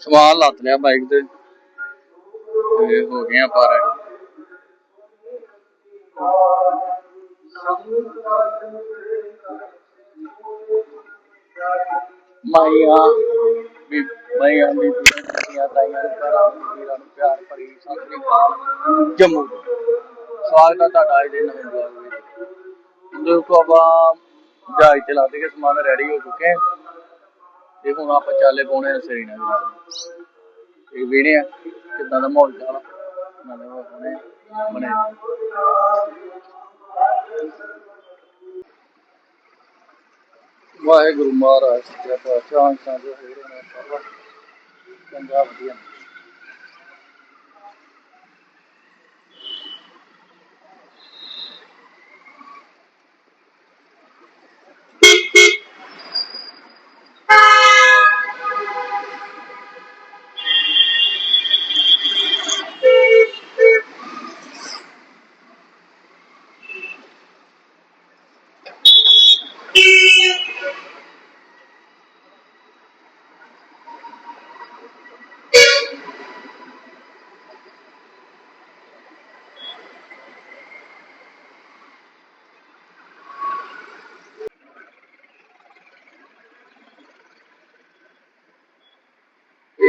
ਸਮਾਨ ਲੱਤ ਲਿਆ ਬਾਈਕ ਤੇ ਤੇ ਹੋ ਗਏ ਆਪਾਂ ready। ਮਾਈਆਂ ਵੀ ਮਾਈਆਂ ਦੀ ਬੀਬੀਆਂ ਤਾਈਆਂ ਭੈਣਾਂ ਵੀਰਾਂ ਨੂੰ ਪਿਆਰ ਭਰੀ ਸਤਿ ਸ੍ਰੀ ਅਕਾਲ ਜੰਮੂ ਸਵਾਗਤ ਹੈ ਤੁਹਾਡਾ ਅੱਜ ਦੇ ਨਵੇਂ ਵਲੌਗ ਵਿੱਚ ਦੋਸਤੋ ਆਪਾਂ ਜਹਾਜ਼ ਤੇ ਲੱਦ ਕੇ ਸਮਾਨ ਰੈਡੀ ਹੋ ਚੁੱਕੇ ਹਾਂ ਤੇ ਹੁਣ ਆਪਾਂ ਚਾਲੇ ਪਾਉਣੇ ਆ ਸ੍ਰੀਨਗਰ ਇਹ ਵੀਡੀਓ ਆ, ਕਿੱਦਾਂ ਦਾ ਮਾਹੌਲ ਚਾਲ ਆ। ਨਾਲੇ ਉਹ ਹੁਣੇ ਬਣੇ ਵਾਹਿਗੁਰੂ ਮਹਾਰਾਜ, ਸੱਚਾ ਪਾਤਸ਼ਾਹ ਅੰਸਾਂ ਦੇ ਹੋਰੇ ਨੇ ਸਰਵਾ ਚੰਗਾ ਵਧੀਆ।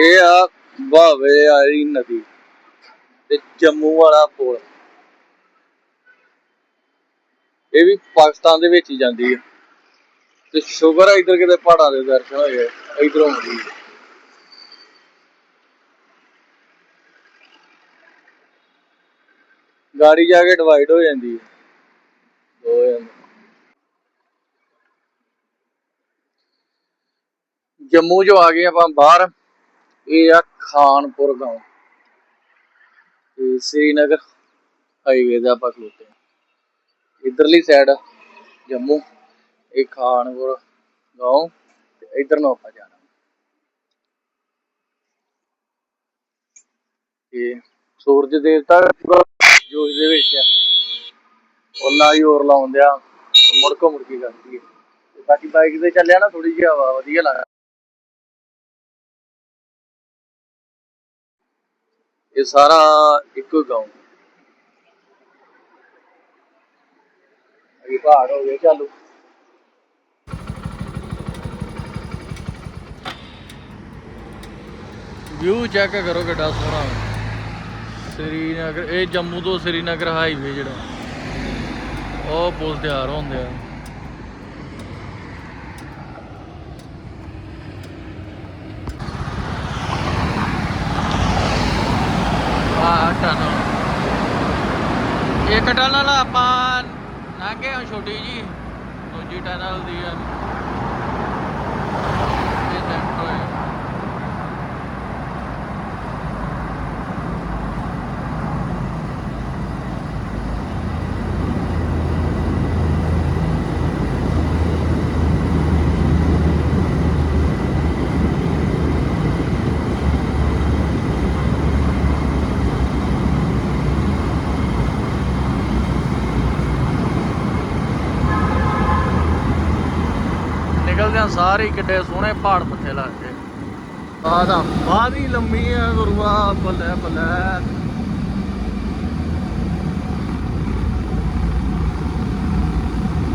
ਇਹ ਆ ਭਾਵੇ ਵਾਲੀ ਨਦੀ ਤੇ ਜੰਮੂ ਵਾਲਾ ਪੁਲ। ਇਹ ਵੀ ਪਾਕਿਸਤਾਨ ਦੇ ਵਿੱਚ ਹੀ ਜਾਂਦੀ ਹੈ ਤੇ ਸ਼ੁਕਰ ਹੈ ਇਧਰ ਕਿਤੇ ਪਹਾੜਾਂ ਦੇ ਦਰਸ਼ਨ ਹੋਏ ਇਧਰੋਂ ਹੁੰਦੀ ਹੈ। ਗਾੜੀ ਜਾ ਕੇ ਡਿਵਾਈਡ ਹੋ ਜਾਂਦੀ ਹੈ ਹੋ ਜਾਂਦਾ। ਜੰਮੂ ਚੋਂ ਆ ਗਏ ਆਪਾਂ ਬਾਹਰ। ਇਹ ਆ ਖਾਨਪੁਰ ਗਾਉਂ। ਤੇ ਸ੍ਰੀਨਗਰ ਹਾਈਵੇ ਦਾ ਆਪਾਂ ਖਲੋਤੇ ਹਾਂ। ਇਧਰਲੀ ਸਾਈਡ ਜੰਮੂ। ਇਹ ਖਾਨਪੁਰ ਗਾਉਂ ਤੇ ਇਧਰ ਨੂੰ ਆਪਾਂ ਜਾਣਾ। ਤੇ ਸੂਰਜ ਦੇਵਤਾ ਜੋਸ਼ ਦੇ ਵਿੱਚ ਆ। ਉਹਨਾਂ ਹੀ ਹੋਰ ਲਾਉਂਦਿਆ ਮੁੜਕੋ ਮੁੜਕੀ ਕਰਦੀ ਹੈ ਬਾਕੀ ਬਾਈਕ ਤੇ ਚੱਲਿਆ ਨਾ ਥੋੜੀ ਜਿਹੀ ਹਵਾ ਵਧੀਆ ਲੱਗਦਾ ਇਹ ਸਾਰਾ ਇੱਕੋ ਗਾਉਂ ਅਗੇ ਪਹਾੜ ਹੋ ਗਏ, ਚਾਲੂ। ਵਿਊ ਚੈੱਕ ਕਰੋ ਕਿੱਡਾ ਸੋਹਣਾ ਸ੍ਰੀਨਗਰ, ਇਹ ਜੰਮੂ ਤੋਂ ਸ੍ਰੀਨਗਰ ਹਾਈਵੇ ਜਿਹੜਾ। ਉਹ ਪੁਲ ਤਿਆਰ ਹੁੰਦੇ ਆ ਆ ਟਨਲ ਇੱਕ ਟਨਲ ਆਪਾਂ ਲੰਘੇ ਹਾਂ ਛੋਟੀ ਜੀ ਦੂਜੀ ਟਨਲ ਦੀ ਆ ਇਹ ਸੈਂਟਰ ਹੈ ਨਿਕਲਦਿਆਂ ਸਾਰੇ ਹੀ ਕਿੱਡੇ ਸੋਹਣੇ ਪਹਾੜ ਪੱਥੇ ਲੱਗਦੇ ਆਦਾ ਬਾਦੀ ਲੰਮੀ ਆ ਗੁਰੂਆ, ਬੱਲੇ ਬੱਲੇ।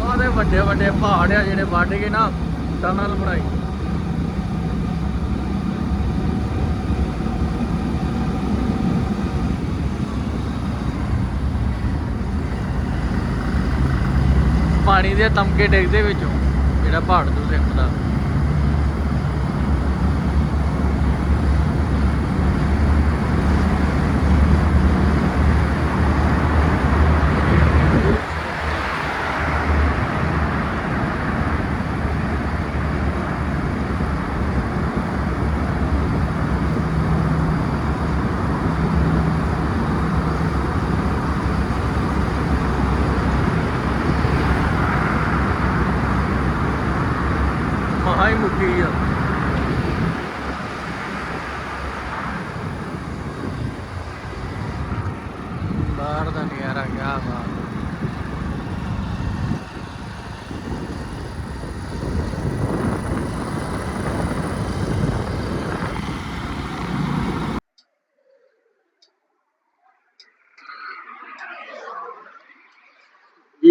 ਆਦੇ ਵੱਡੇ ਵੱਡੇ ਪਹਾੜ ਆ, ਜਿਹੜੇ ਵੱਢ ਕੇ ਨਾ ਟਨਲ ਬਣਾਈ। ਪਾਣੀ ਦੇ ਤਮਕੇ ਡਿੱਗਦੇ ਵਿੱਚੋਂ। ਜਿਹੜਾ ਪਹਾੜ ਤੋਂ ਸਿੱਖਦਾ।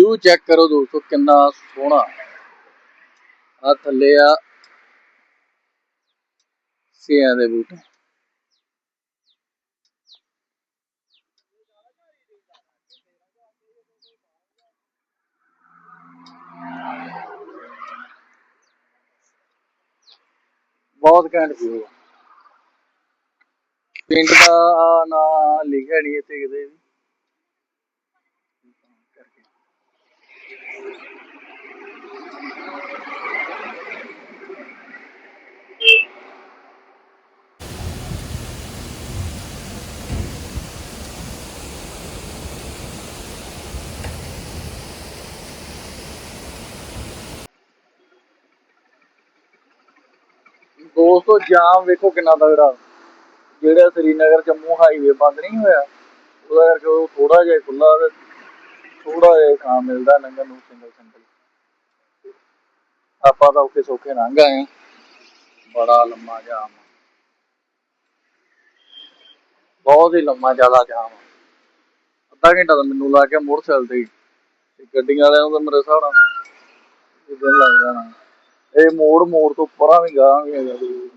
ਵਿਊ ਚੈੱਕ ਕਰੋ ਦੋਸਤੋ, ਕਿੰਨਾ ਸੋਹਣਾ। ਆ ਥੱਲੇ ਆ ਸਿਆਂ ਦੇ ਬੂਟੇ। ਬਹੁਤ ਘੈਂਟ ਵਿਊ ਪਿੰਡ ਦਾ ਨਾਂ ਲਿਖਿਆ ਨਹੀਂ ਇੱਥੇ ਕਿਤੇ ਵੀ। ਦੋਸਤੋ, ਜਾਮ ਵੇਖੋ ਕਿੰਨਾ ਤਗੜਾ। ਜਿਹੜਾ ਸ੍ਰੀਨਗਰ ਜੰਮੂ ਹਾਈਵੇ ਬੰਦ ਨਹੀਂ ਹੋਇਆ, ਉਹਦਾ ਕਰਕੇ ਉਹ ਥੋੜਾ ਜਿਹਾ ਖੁੱਲਾ ਤੇ ਥੋੜਾ ਜਿਹਾ ਥਾਂ ਮਿਲਦਾ ਲੰਘਣ ਨੂੰ ਸਿੰਗਲ ਸਿੰਗਲ। ਆਪਾਂ ਤਾਂ ਔਖੇ ਸੌਖੇ ਲੰਘ ਆਏ ਹਾਂ। ਬੜਾ ਲੰਮਾ ਜਾਮ ਬਹੁਤ ਹੀ ਲੰਮਾ ਜ਼ਿਆਦਾ ਜਾਮ ਅੱਧਾ ਘੰਟਾ ਤਾਂ ਮੈਨੂੰ ਲੱਗ ਗਿਆ ਮੋਟਰਸਾਈਕਲ ਤੇ ਹੀ। ਗੱਡੀਆਂ ਵਾਲਿਆਂ ਨੂੰ ਤਾਂ ਮੇਰੇ ਹਿਸਾਬ ਨਾਲ ਇੱਕ ਦਿਨ ਲੱਗ ਜਾਣਾ। ਇਹ ਮੋੜ ਮੋੜ ਤੋਂ ਪਰਾਂ ਵੀ ਗਾਂ ਵੀ ਹੈਗਾ ਜੀ।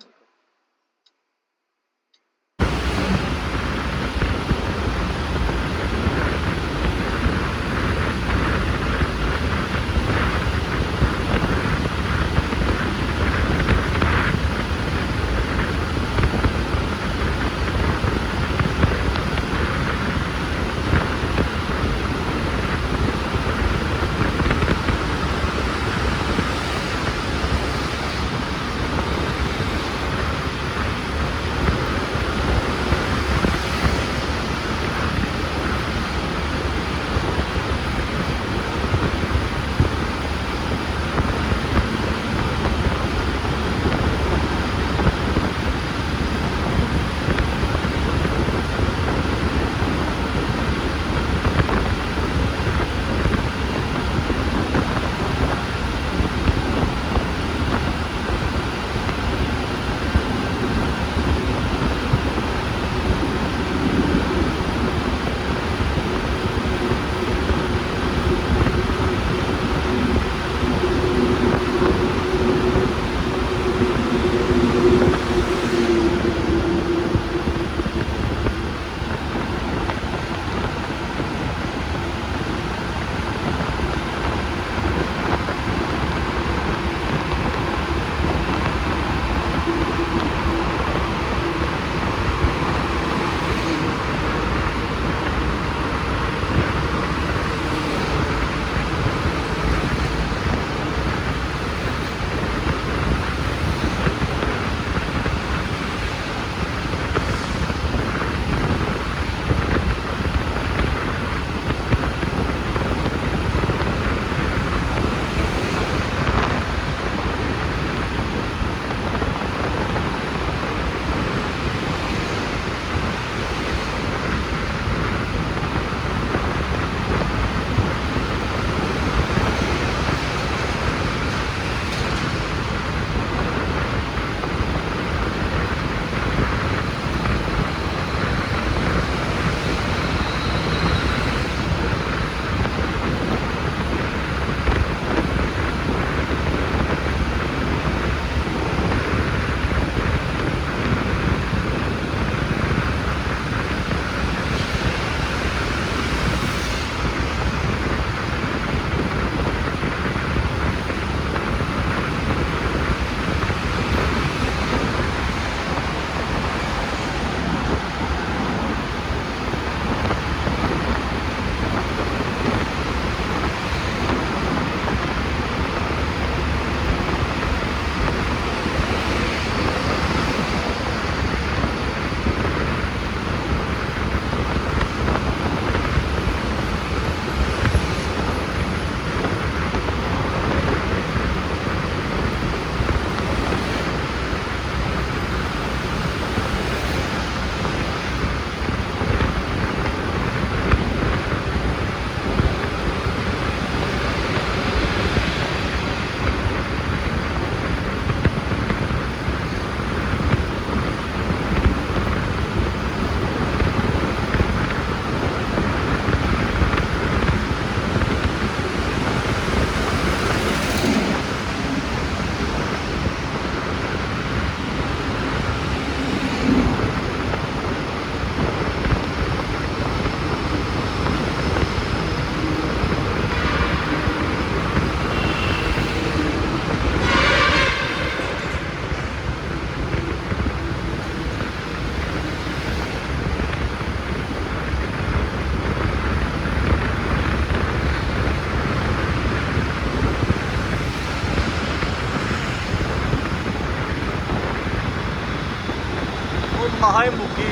ਹਾਏ ਮੁੱਕੀ।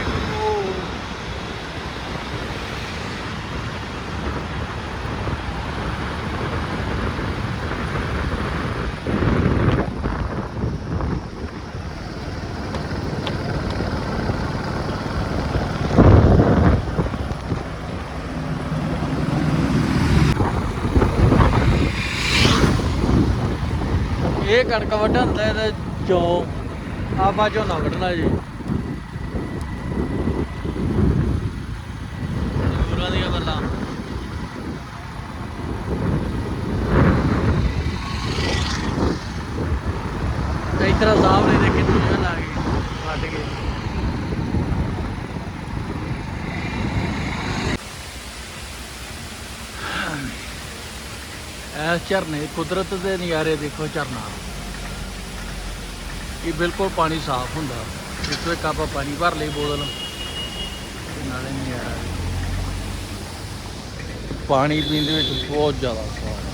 ਇਹ ਕਣਕ ਵੱਢਣ ਦਾ ਇਹਦੇ ਚੋਂ ਆਪਾਂ ਝੋਨਾ ਵੱਢਣਾ ਜੀ। ਪੂਰਾ ਗੱਲਾਂ। ਤੇ ਇਤਰਾ ਸਾਹਬ ਨੇ ਦੇਖੇ ਦੁਨੀਆ ਲਾ ਗਈ ਵੱਢ ਗਏ ਐਸ ਝਰਨੇ, ਕੁਦਰਤ ਦੇ ਨਜ਼ਾਰੇ ਦੇਖੋ ਝਰਨਾ। ਇਹ ਬਿਲਕੁਲ ਪਾਣੀ ਸਾਫ਼ ਹੁੰਦਾ, ਜਿੱਥੇ ਵਿੱਚ ਆਪਾਂ ਪਾਣੀ ਭਰ ਲਈ ਬੋਤਲ। ਨਾਲੇ ਨਜ਼ਾਰਾ। ਪਾਣੀ ਪੀਣ ਦੇ ਵਿੱਚ ਬਹੁਤ ਜ਼ਿਆਦਾ ਸਵਾਦ ਆ।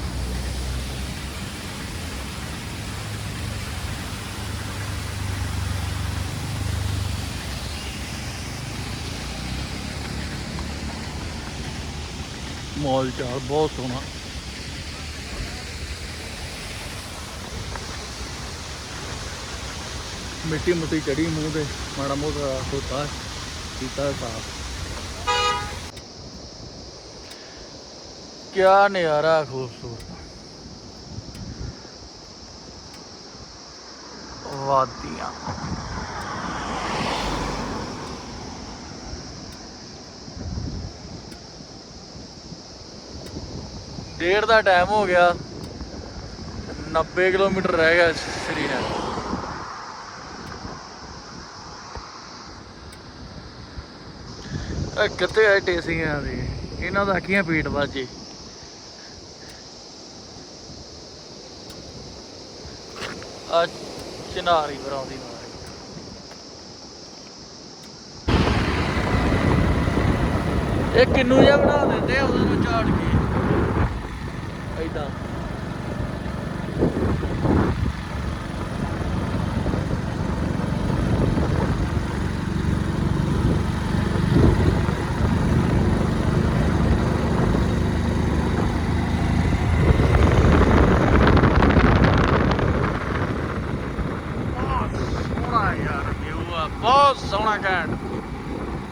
ਮੌਲ ਚਾਲ ਬਹੁਤ ਸੋਹਣਾ। ਮਿੱਟੀ ਮੁੱਟੀ ਚੜੀ ਮੂੰਹ ਤੇ, ਮਾੜਾ ਮੋਟਾ ਹੋਤਾ ਕੀਤਾ ਸਾਫ਼। ਕਿਆ ਨਜ਼ਾਰਾ ਖੂਬਸੂਰਤ। ਵਾਦੀਆਂ। ਡੇਢ ਦਾ ਟਾਈਮ ਹੋ ਗਿਆ। 90 ਕਿਲੋਮੀਟਰ ਰਹਿ ਗਿਆ ਸ੍ਰੀਨਗਰ ਕਿੱਥੇ ਆਏ ਟੇਸੀਆਂ ਦੇ ਇਹਨਾਂ ਦਾ ਆਖੀਆਂ ਪੀਟ ਬਾਜੀ ਆ ਚਨਾਰੀ ਬਰਾਉਂਦੀ ਮਾਰੀ ਇਹ ਕਿੰਨੂ ਜਿਹਾ ਬਣਾ ਦਿੰਦੇ ਆ ਉਹਨਾਂ ਝਾੜ ਕੇ? ਐਦਾਂ ਬਹੁਤ ਸੋਹਣਾ ਯਾਰ ਵਿਊ ਆ ਬਹੁਤ ਸੋਹਣਾ ਘੈਂਟ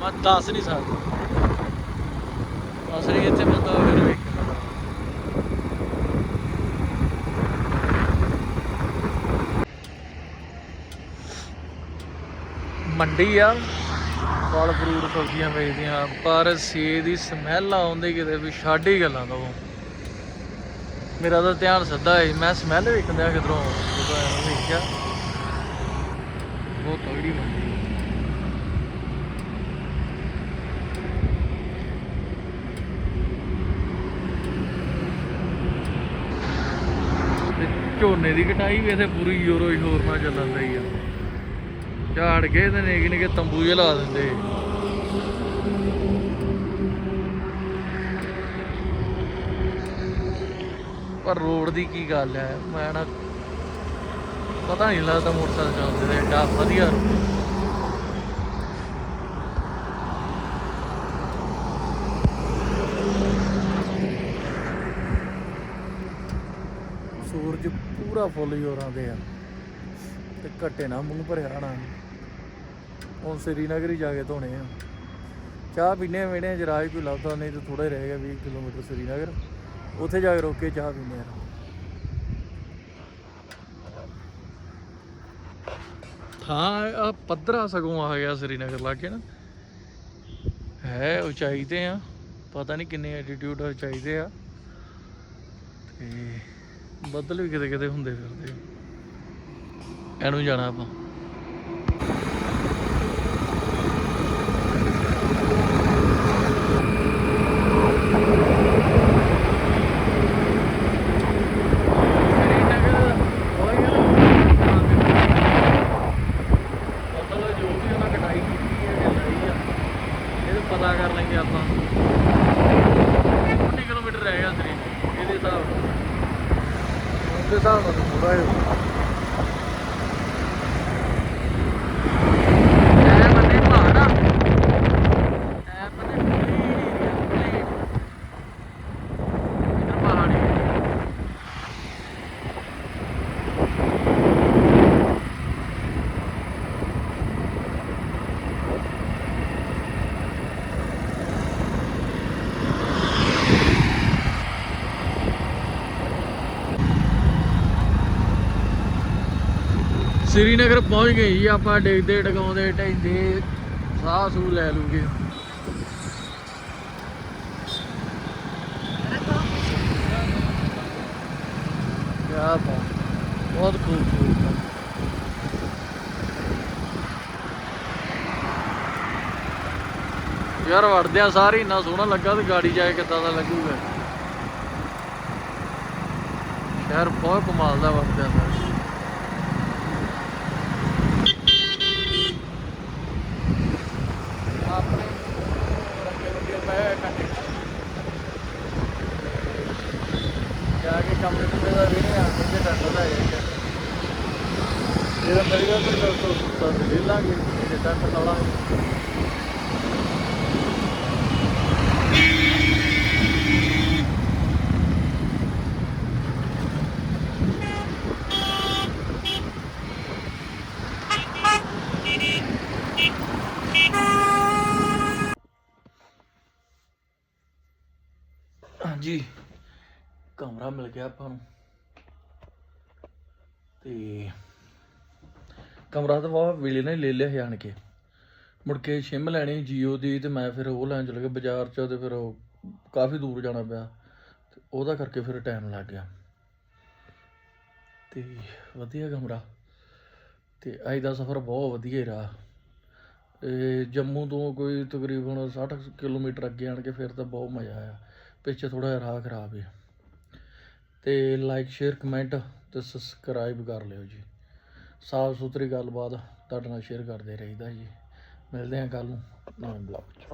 ਮੈਂ ਦੱਸ ਨਹੀਂ ਸਕਦਾ। ਅਸਲੀ ਇੱਥੇ ਬੰਦਾ ਫਿਰ ਵੇਖ ਮੰਡੀ ਆ, ਫਲ ਫਰੂਟ ਸਬਜ਼ੀਆਂ ਵੇਚਦੀਆਂ, ਪਰ ਸੇ ਦੀ ਸਮੈਲ ਆਉਂਦੀ ਕਿਤੇ ਵੀ ਛੱਡ ਹੀ ਗੱਲਾਂ ਤੋਂ। ਮੇਰਾ ਤਾਂ ਧਿਆਨ ਸਿੱਧਾ ਹੈ, ਮੈਂ ਸਮੈਲ ਵੇਖਦਿਆ ਕਿਧਰੋਂ, ਜਦੋਂ ਐਵੇਂ ਵੇਖਿਆ। ਬਹੁਤ ਤਗੜੀ ਮੰਡੀ ਹੈ। ਤੇ ਝੋਨੇ ਦੀ ਕਟਾਈ ਵੀ ਇੱਥੇ ਪੂਰੀ ਯੂਰੋ ਸ਼ੋਰ ਨਾਲ ਚੱਲਣ ਰਹੀ ਆ। ਝਾੜ ਕੇ ਤੇ ਨਿੱਕੇ ਨਿੱਕੇ ਤੰਬੂ ਜਿਹੇ ਲਾ ਦਿੰਦੇ। ਪਰ ਰੋਡ ਦੀ ਕੀ ਗੱਲ ਹੈ? ਮੈਂ ਨਾ ਪਤਾ ਨਹੀਂ ਲੱਗਦਾ ਮੋਟਰਸਾਈਕਲ ਚੱਲਦੇ ਤੇ ਏਡਾ ਵਧੀਆ ਸੂਰਜ ਪੂਰਾ ਫੁੱਲ ਜੋਰਾਂ ਦੇ ਆ। ਤੇ ਘੱਟੇ ਨਾ ਮੂੰਹ ਭਰਿਆ ਨਾ ਹੁਣ ਸ੍ਰੀਨਗਰ ਹੀ ਜਾ ਕੇ ਧੋਣੇ ਆ। ਚਾਹ ਪੀਨੇ ਵੇਣੇ ਚ ਰਾਜ ਕੋਈ ਲੱਭਦਾ ਨਹੀਂ ਤੇ ਥੋੜਾ ਹੀ ਰਹਿ ਗਿਆ 20 ਕਿਲੋਮੀਟਰ ਸ੍ਰੀਨਗਰ। ਉੱਥੇ ਜਾ ਕੇ ਰੋਕ ਕੇ ਚਾਹ ਪੀਨੇ ਆ। ਥਾਂ ਆ ਪੱਧਰਾ ਸਗੋਂ ਆ ਗਿਆ ਸ੍ਰੀਨਗਰ ਲਾਗੇ ਨਾ। ਹੈ ਉਚਾਈ ਤੇ ਆ। ਪਤਾ ਨਹੀਂ ਕਿੰਨੇ ਐਟੀਟਿਊਡ ਉਚਾਈ ਤੇ ਆ। ਤੇ ਬੱਦਲ ਵੀ ਕਿਤੇ ਕਿਤੇ ਹੁੰਦੇ ਫਿਰਦੇ ਐਨੂੰ ਜਾਣਾ ਆਪਾਂ ਪਤਾ ਕਰ ਲਾਂਗੇ ਆਪਾਂ 19 ਕਿਲੋਮੀਟਰ ਰਹਿ ਗਿਆ ਤੇਰੇ ਇਹਦੇ ਹਿਸਾਬ ਨਾਲ ਉਹਦੇ ਹਿਸਾਬ ਨਾਲ ਥੋੜਾ ਜਿਹਾ ਐ ਬੰਦੇ ਸ੍ਰੀਨਗਰ ਪਹੁੰਚ ਗਏ ਜੀ, ਆਪਾਂ ਡਿੱਗਦੇ ਟਿਕਾਉਂਦੇ ਢੈਂਦੇ ਸਾਹ ਸੂ ਲੈ ਲੂਗੇ। ਕਿਆ ਬਾਤ, ਬਹੁਤ ਖੂਬਸੂਰਤ ਹੈ। ਯਾਰ ਵੜਦਿਆਂ ਸਾਰੇ ਇੰਨਾ ਸੋਹਣਾ ਲੱਗਾ ਤੇ ਗਾੜੀ ਜਾਏ ਕਿੱਦਾਂ ਦਾ ਲੱਗੂਗਾ। ਸ਼ਹਿਰ ਬਹੁਤ ਕਮਾਲ ਦਾ ਵੜਦਿਆਂ ਸਾਰੇ ਆਪਣੇ ਰੱਗੇ ਰੱਗੇ ਪਏ ਕੰਡੇ ਜਾ ਕੇ ਕਮਰੇ ਕੁਮਰੇ ਦਾ ਵੀ ਨਹੀਂ ਆ ਕੇ ਡੰਡਾ ਦਾ ਹੈ ਜਿਹੜਾ ਮੇਰੇ ਕੋਲ ਤਾਂ ਤੋਂ ਸੁੱਤਾ ਤੇ ਲੈ ਲਾਂਗੇ ਜੇ ਡੰਡਾ ਲਾਵਾਂਗੇ ਹਾਂਜੀ ਕਮਰਾ ਮਿਲ ਗਿਆ ਆਪਾਂ ਨੂੰ ਤੇ ਕਮਰਾ ਤਾਂ ਵਾਹ ਵੇਲੇ ਨਾਲ ਹੀ ਲੈ ਲਿਆ ਆਣ ਕੇ। ਮੁੜ ਕੇ ਸਿਮ ਲੈਣੀ ਜੀਓ ਦੀ ਤੇ ਮੈਂ ਫਿਰ ਉਹ ਲੈਣ ਚਲੇ ਗਿਆ ਬਾਜ਼ਾਰ ਚ ਤੇ ਫਿਰ ਉਹ ਕਾਫੀ ਦੂਰ ਜਾਣਾ ਪਿਆ। ਤੇ ਉਹਦਾ ਕਰਕੇ ਫਿਰ ਟਾਈਮ ਲੱਗ ਗਿਆ। ਤੇ ਵਧੀਆ ਕਮਰਾ। ਤੇ ਅੱਜ ਦਾ ਸਫ਼ਰ ਬਹੁਤ ਵਧੀਆ ਰਿਹਾ। ਇਹ ਜੰਮੂ ਤੋਂ ਕੋਈ ਤਕਰੀਬਨ 60 ਕਿਲੋਮੀਟਰ ਅੱਗੇ ਆਣ ਕੇ ਫਿਰ ਤਾਂ ਬਹੁਤ ਮਜ਼ਾ ਆਇਆ। ਪਿੱਛੇ ਥੋੜਾ ਜਿਹਾ ਰਾਹ ਖਰਾਬ ਹੈ ਤੇ ਲਾਈਕ ਸ਼ੇਅਰ ਕਮੈਂਟ ਤੇ ਸਬਸਕ੍ਰਾਈਬ ਕਰ ਲਿਓ ਜੀ। ਸਾਫ਼ ਸੁਥਰੀ ਗੱਲਬਾਤ ਤੁਹਾਡੇ ਨਾਲ ਸ਼ੇਅਰ ਕਰਦੇ ਰਹੀਦਾ ਜੀ। ਮਿਲਦੇ ਹਾਂ ਕੱਲ ਨੂੰ ਨਵੇਂ ਬਲੌਗ 'ਚ।